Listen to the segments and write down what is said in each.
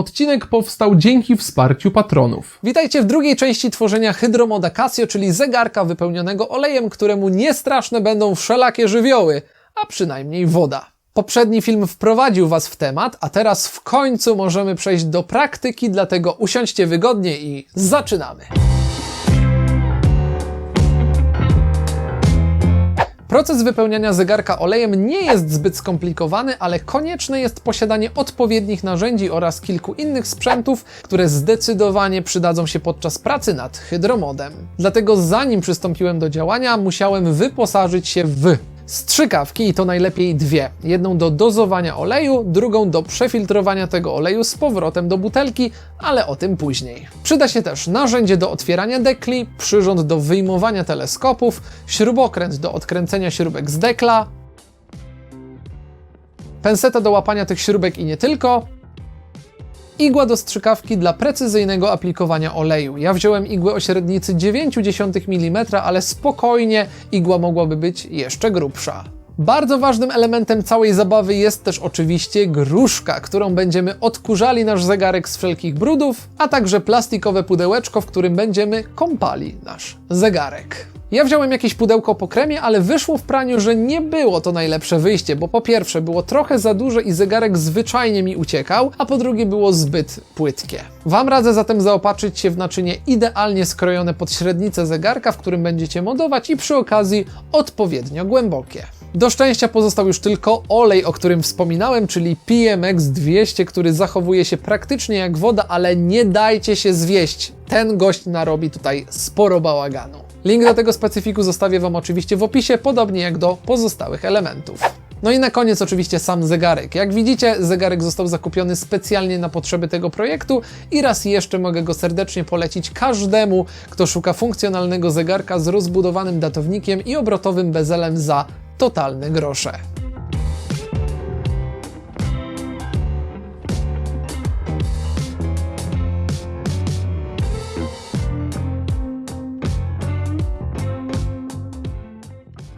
Odcinek powstał dzięki wsparciu patronów. Witajcie w drugiej części tworzenia Hydromoda Casio, czyli zegarka wypełnionego olejem, któremu niestraszne będą wszelakie żywioły, a przynajmniej woda. Poprzedni film wprowadził Was w temat, a teraz w końcu możemy przejść do praktyki, dlatego usiądźcie wygodnie i zaczynamy. Proces wypełniania zegarka olejem nie jest zbyt skomplikowany, ale konieczne jest posiadanie odpowiednich narzędzi oraz kilku innych sprzętów, które zdecydowanie przydadzą się podczas pracy nad hydromodem. Dlatego zanim przystąpiłem do działania, musiałem wyposażyć się w strzykawki i to najlepiej dwie. Jedną do dozowania oleju, drugą do przefiltrowania tego oleju z powrotem do butelki, ale o tym później. Przyda się też narzędzie do otwierania dekli, przyrząd do wyjmowania teleskopów, śrubokręt do odkręcenia śrubek z dekla, penseta do łapania tych śrubek i nie tylko, igła do strzykawki dla precyzyjnego aplikowania oleju. Ja wziąłem igłę o średnicy 0,9 mm, ale spokojnie igła mogłaby być jeszcze grubsza. Bardzo ważnym elementem całej zabawy jest też oczywiście gruszka, którą będziemy odkurzali nasz zegarek z wszelkich brudów, a także plastikowe pudełeczko, w którym będziemy kąpali nasz zegarek. Ja wziąłem jakieś pudełko po kremie, ale wyszło w praniu, że nie było to najlepsze wyjście, bo po pierwsze było trochę za duże i zegarek zwyczajnie mi uciekał, a po drugie było zbyt płytkie. Wam radzę zatem zaopatrzyć się w naczynie idealnie skrojone pod średnicę zegarka, w którym będziecie modować i przy okazji odpowiednio głębokie. Do szczęścia pozostał już tylko olej, o którym wspominałem, czyli PMX 200, który zachowuje się praktycznie jak woda, ale nie dajcie się zwieść. Ten gość narobi tutaj sporo bałaganu. Link do tego specyfiku zostawię Wam oczywiście w opisie, podobnie jak do pozostałych elementów. No i na koniec oczywiście sam zegarek. Jak widzicie, zegarek został zakupiony specjalnie na potrzeby tego projektu i raz jeszcze mogę go serdecznie polecić każdemu, kto szuka funkcjonalnego zegarka z rozbudowanym datownikiem i obrotowym bezelem za totalne grosze.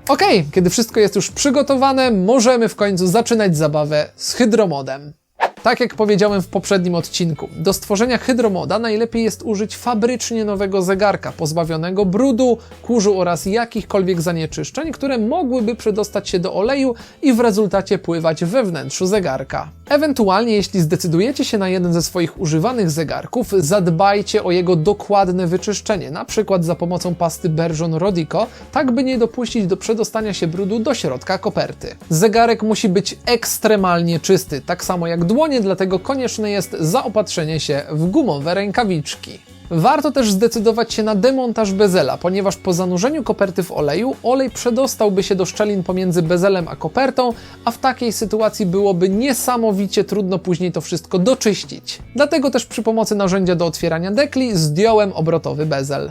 Ok, kiedy wszystko jest już przygotowane, możemy w końcu zaczynać zabawę z hydromodem. Tak jak powiedziałem w poprzednim odcinku, do stworzenia hydromoda najlepiej jest użyć fabrycznie nowego zegarka, pozbawionego brudu, kurzu oraz jakichkolwiek zanieczyszczeń, które mogłyby przedostać się do oleju i w rezultacie pływać we wnętrzu zegarka. Ewentualnie, jeśli zdecydujecie się na jeden ze swoich używanych zegarków, zadbajcie o jego dokładne wyczyszczenie, na przykład za pomocą pasty Bergeon Rodico, tak by nie dopuścić do przedostania się brudu do środka koperty. Zegarek musi być ekstremalnie czysty, tak samo jak dlatego konieczne jest zaopatrzenie się w gumowe rękawiczki. Warto też zdecydować się na demontaż bezela, ponieważ po zanurzeniu koperty w oleju olej przedostałby się do szczelin pomiędzy bezelem a kopertą, a w takiej sytuacji byłoby niesamowicie trudno później to wszystko doczyścić. Dlatego też przy pomocy narzędzia do otwierania dekli zdjąłem obrotowy bezel.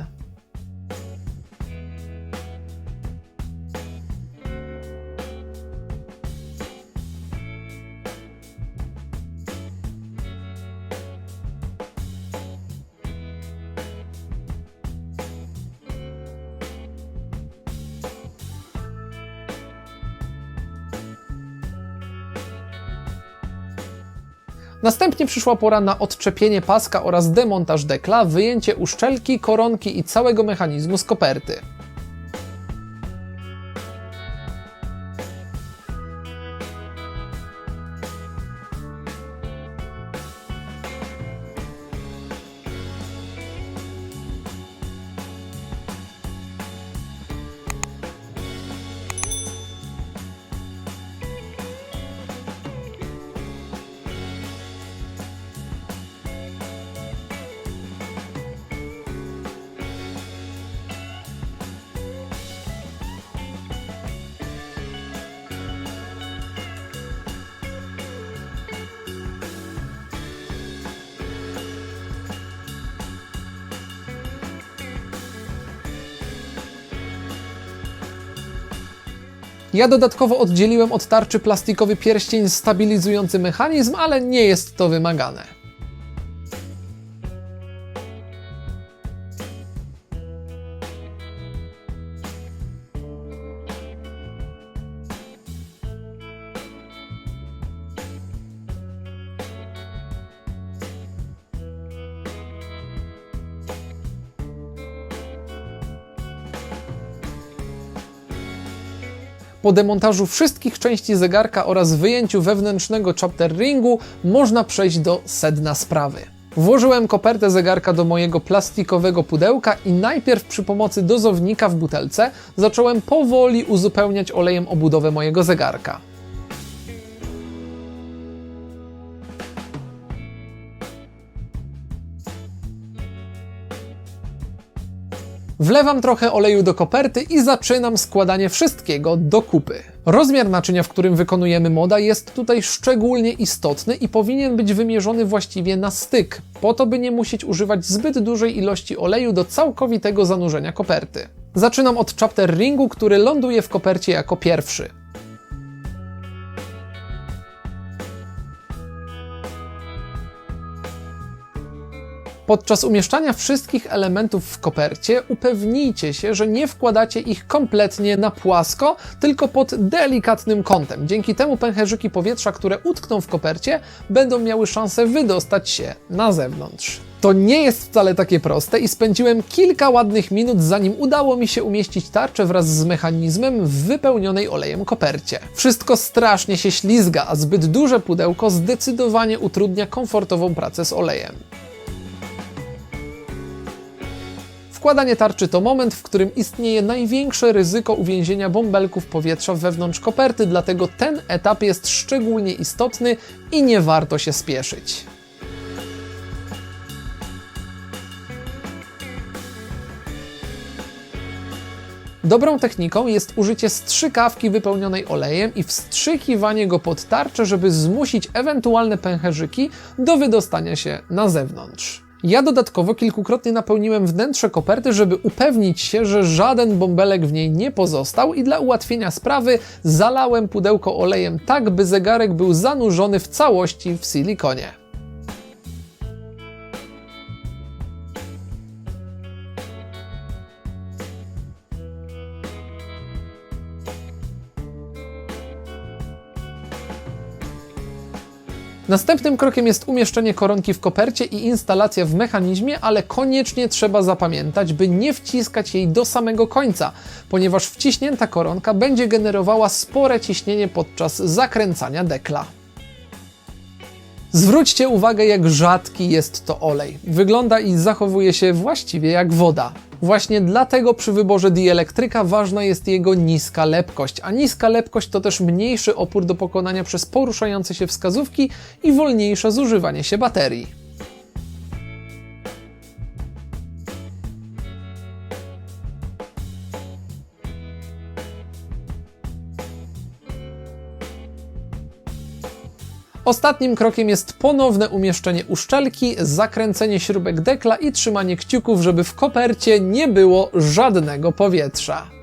Następnie przyszła pora na odczepienie paska oraz demontaż dekla, wyjęcie uszczelki, koronki i całego mechanizmu z koperty. Ja dodatkowo oddzieliłem od tarczy plastikowy pierścień stabilizujący mechanizm, ale nie jest to wymagane. Po demontażu wszystkich części zegarka oraz wyjęciu wewnętrznego chapter ringu można przejść do sedna sprawy. Włożyłem kopertę zegarka do mojego plastikowego pudełka i najpierw przy pomocy dozownika w butelce zacząłem powoli uzupełniać olejem obudowę mojego zegarka. Wlewam trochę oleju do koperty i zaczynam składanie wszystkiego do kupy. Rozmiar naczynia, w którym wykonujemy moda, jest tutaj szczególnie istotny i powinien być wymierzony właściwie na styk, po to by nie musieć używać zbyt dużej ilości oleju do całkowitego zanurzenia koperty. Zaczynam od chapter ringu, który ląduje w kopercie jako pierwszy. Podczas umieszczania wszystkich elementów w kopercie upewnijcie się, że nie wkładacie ich kompletnie na płasko, tylko pod delikatnym kątem. Dzięki temu pęcherzyki powietrza, które utkną w kopercie, będą miały szansę wydostać się na zewnątrz. To nie jest wcale takie proste i spędziłem kilka ładnych minut, zanim udało mi się umieścić tarczę wraz z mechanizmem w wypełnionej olejem kopercie. Wszystko strasznie się ślizga, a zbyt duże pudełko zdecydowanie utrudnia komfortową pracę z olejem. Wkładanie tarczy to moment, w którym istnieje największe ryzyko uwięzienia bąbelków powietrza wewnątrz koperty, dlatego ten etap jest szczególnie istotny i nie warto się spieszyć. Dobrą techniką jest użycie strzykawki wypełnionej olejem i wstrzykiwanie go pod tarczę, żeby zmusić ewentualne pęcherzyki do wydostania się na zewnątrz. Ja dodatkowo kilkukrotnie napełniłem wnętrze koperty, żeby upewnić się, że żaden bąbelek w niej nie pozostał i dla ułatwienia sprawy zalałem pudełko olejem tak, by zegarek był zanurzony w całości w silikonie. Następnym krokiem jest umieszczenie koronki w kopercie i instalacja w mechanizmie, ale koniecznie trzeba zapamiętać, by nie wciskać jej do samego końca, ponieważ wciśnięta koronka będzie generowała spore ciśnienie podczas zakręcania dekla. Zwróćcie uwagę, jak rzadki jest to olej. Wygląda i zachowuje się właściwie jak woda. Właśnie dlatego przy wyborze dielektryka ważna jest jego niska lepkość, a niska lepkość to też mniejszy opór do pokonania przez poruszające się wskazówki i wolniejsze zużywanie się baterii. Ostatnim krokiem jest ponowne umieszczenie uszczelki, zakręcenie śrubek dekla i trzymanie kciuków, żeby w kopercie nie było żadnego powietrza.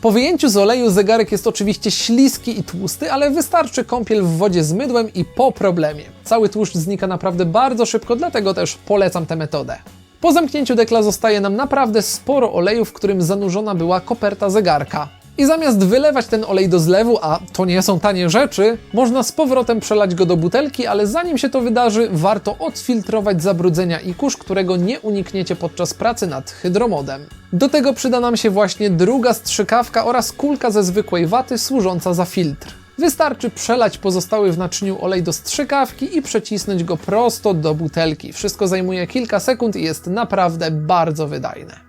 Po wyjęciu z oleju zegarek jest oczywiście śliski i tłusty, ale wystarczy kąpiel w wodzie z mydłem i po problemie. Cały tłuszcz znika naprawdę bardzo szybko, dlatego też polecam tę metodę. Po zamknięciu dekla zostaje nam naprawdę sporo oleju, w którym zanurzona była koperta zegarka. I zamiast wylewać ten olej do zlewu, a to nie są tanie rzeczy, można z powrotem przelać go do butelki, ale zanim się to wydarzy, warto odfiltrować zabrudzenia i kurz, którego nie unikniecie podczas pracy nad hydromodem. Do tego przyda nam się właśnie druga strzykawka oraz kulka ze zwykłej waty służąca za filtr. Wystarczy przelać pozostały w naczyniu olej do strzykawki i przecisnąć go prosto do butelki. Wszystko zajmuje kilka sekund i jest naprawdę bardzo wydajne.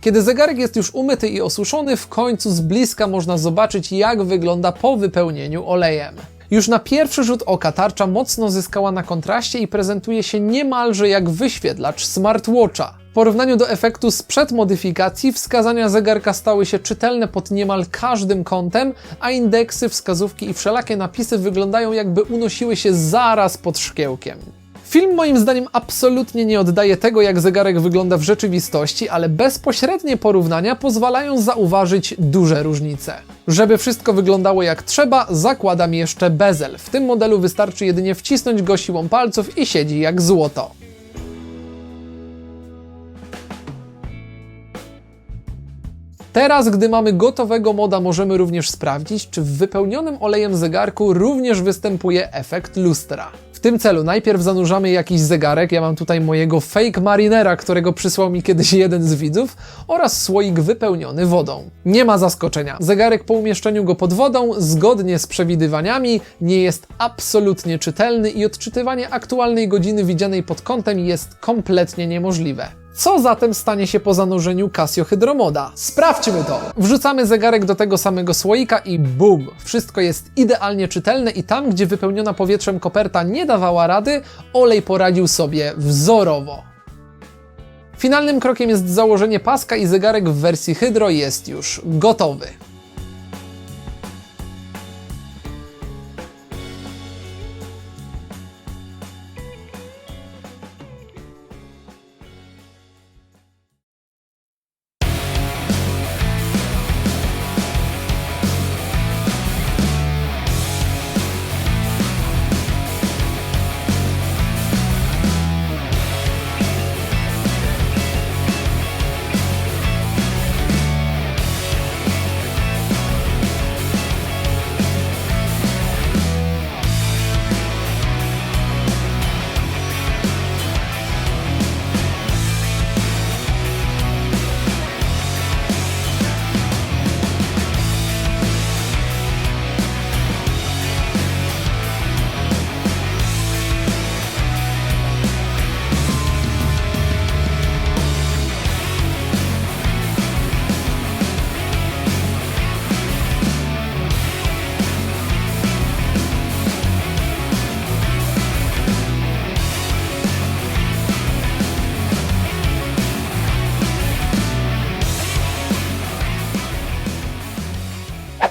Kiedy zegarek jest już umyty i osuszony, w końcu z bliska można zobaczyć, jak wygląda po wypełnieniu olejem. Już na pierwszy rzut oka tarcza mocno zyskała na kontraście i prezentuje się niemalże jak wyświetlacz smartwatcha. W porównaniu do efektu sprzed modyfikacji, wskazania zegarka stały się czytelne pod niemal każdym kątem, a indeksy, wskazówki i wszelakie napisy wyglądają jakby unosiły się zaraz pod szkiełkiem. Film moim zdaniem absolutnie nie oddaje tego, jak zegarek wygląda w rzeczywistości, ale bezpośrednie porównania pozwalają zauważyć duże różnice. Żeby wszystko wyglądało jak trzeba, zakładam jeszcze bezel. W tym modelu wystarczy jedynie wcisnąć go siłą palców i siedzi jak złoto. Teraz, gdy mamy gotowego moda, możemy również sprawdzić, czy w wypełnionym olejem zegarku również występuje efekt lustra. W tym celu najpierw zanurzamy jakiś zegarek, ja mam tutaj mojego fake marinera, którego przysłał mi kiedyś jeden z widzów, oraz słoik wypełniony wodą. Nie ma zaskoczenia. Zegarek po umieszczeniu go pod wodą, zgodnie z przewidywaniami, nie jest absolutnie czytelny i odczytywanie aktualnej godziny widzianej pod kątem jest kompletnie niemożliwe. Co zatem stanie się po zanurzeniu Casio Hydromoda? Sprawdźmy to! Wrzucamy zegarek do tego samego słoika i bum! Wszystko jest idealnie czytelne i tam, gdzie wypełniona powietrzem koperta nie dawała rady, olej poradził sobie wzorowo. Finalnym krokiem jest założenie paska i zegarek w wersji Hydro jest już gotowy.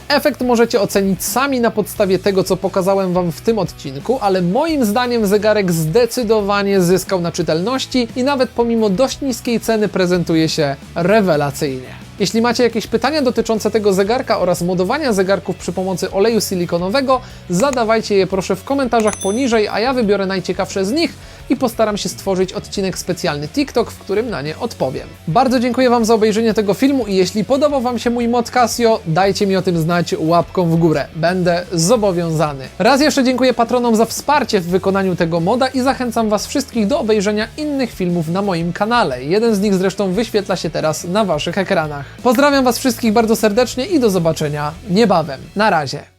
Efekt możecie ocenić sami na podstawie tego, co pokazałem Wam w tym odcinku, ale moim zdaniem zegarek zdecydowanie zyskał na czytelności i nawet pomimo dość niskiej ceny prezentuje się rewelacyjnie. Jeśli macie jakieś pytania dotyczące tego zegarka oraz modowania zegarków przy pomocy oleju silikonowego, zadawajcie je proszę w komentarzach poniżej, a ja wybiorę najciekawsze z nich i postaram się stworzyć odcinek specjalny TikTok, w którym na nie odpowiem. Bardzo dziękuję Wam za obejrzenie tego filmu i jeśli podobał Wam się mój mod Casio, dajcie mi o tym znać łapką w górę. Będę zobowiązany. Raz jeszcze dziękuję patronom za wsparcie w wykonaniu tego moda i zachęcam Was wszystkich do obejrzenia innych filmów na moim kanale. Jeden z nich zresztą wyświetla się teraz na Waszych ekranach. Pozdrawiam Was wszystkich bardzo serdecznie i do zobaczenia niebawem. Na razie.